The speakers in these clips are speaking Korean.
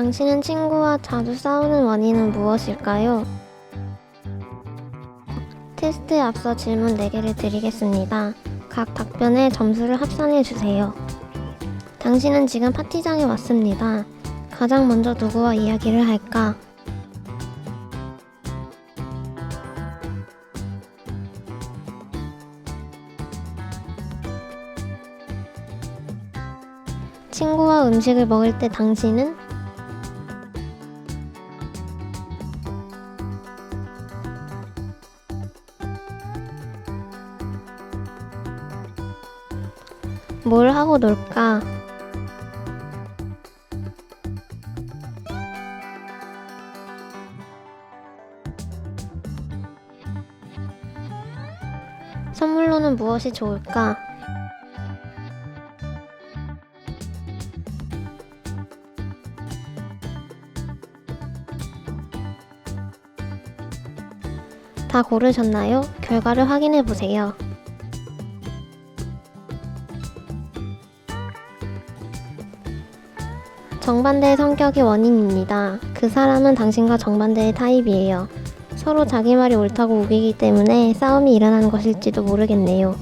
당신은 친구와 자주 싸우는 원인은 무엇일까요? 테스트에 앞서 질문 4개를 드리겠습니다. 각 답변에 점수를 합산해 주세요. 당신은 지금 파티장에 왔습니다. 가장 먼저 누구와 이야기를 할까? 친구와 음식을 먹을 때 당신은 뭘 하고 놀까? 선물로는 무엇이 좋을까? 다 고르셨나요? 결과를 확인해 보세요. 정반대의 성격이 원인입니다. 그 사람은 당신과 정반대의 타입이에요. 서로 자기 말이 옳다고 우기기 때문에 싸움이 일어나는 것일지도 모르겠네요.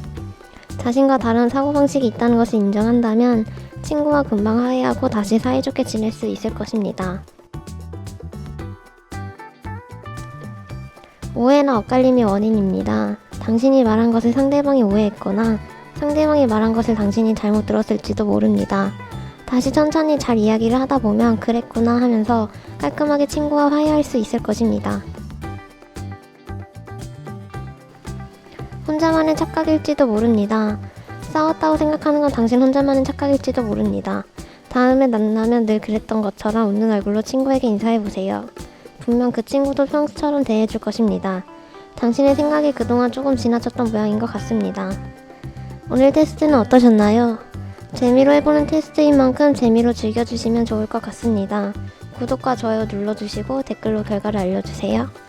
자신과 다른 사고방식이 있다는 것을 인정한다면 친구와 금방 화해하고 다시 사이좋게 지낼 수 있을 것입니다. 오해나 엇갈림이 원인입니다. 당신이 말한 것을 상대방이 오해했거나 상대방이 말한 것을 당신이 잘못 들었을지도 모릅니다. 다시 천천히 잘 이야기를 하다 보면 그랬구나 하면서 깔끔하게 친구와 화해할 수 있을 것입니다. 혼자만의 착각일지도 모릅니다. 싸웠다고 생각하는 건 당신 혼자만의 착각일지도 모릅니다. 다음에 만나면 늘 그랬던 것처럼 웃는 얼굴로 친구에게 인사해보세요. 분명 그 친구도 평소처럼 대해줄 것입니다. 당신의 생각이 그동안 조금 지나쳤던 모양인 것 같습니다. 오늘 테스트는 어떠셨나요? 재미로 해보는 테스트인 만큼 재미로 즐겨주시면 좋을 것 같습니다. 구독과 좋아요 눌러주시고 댓글로 결과를 알려주세요.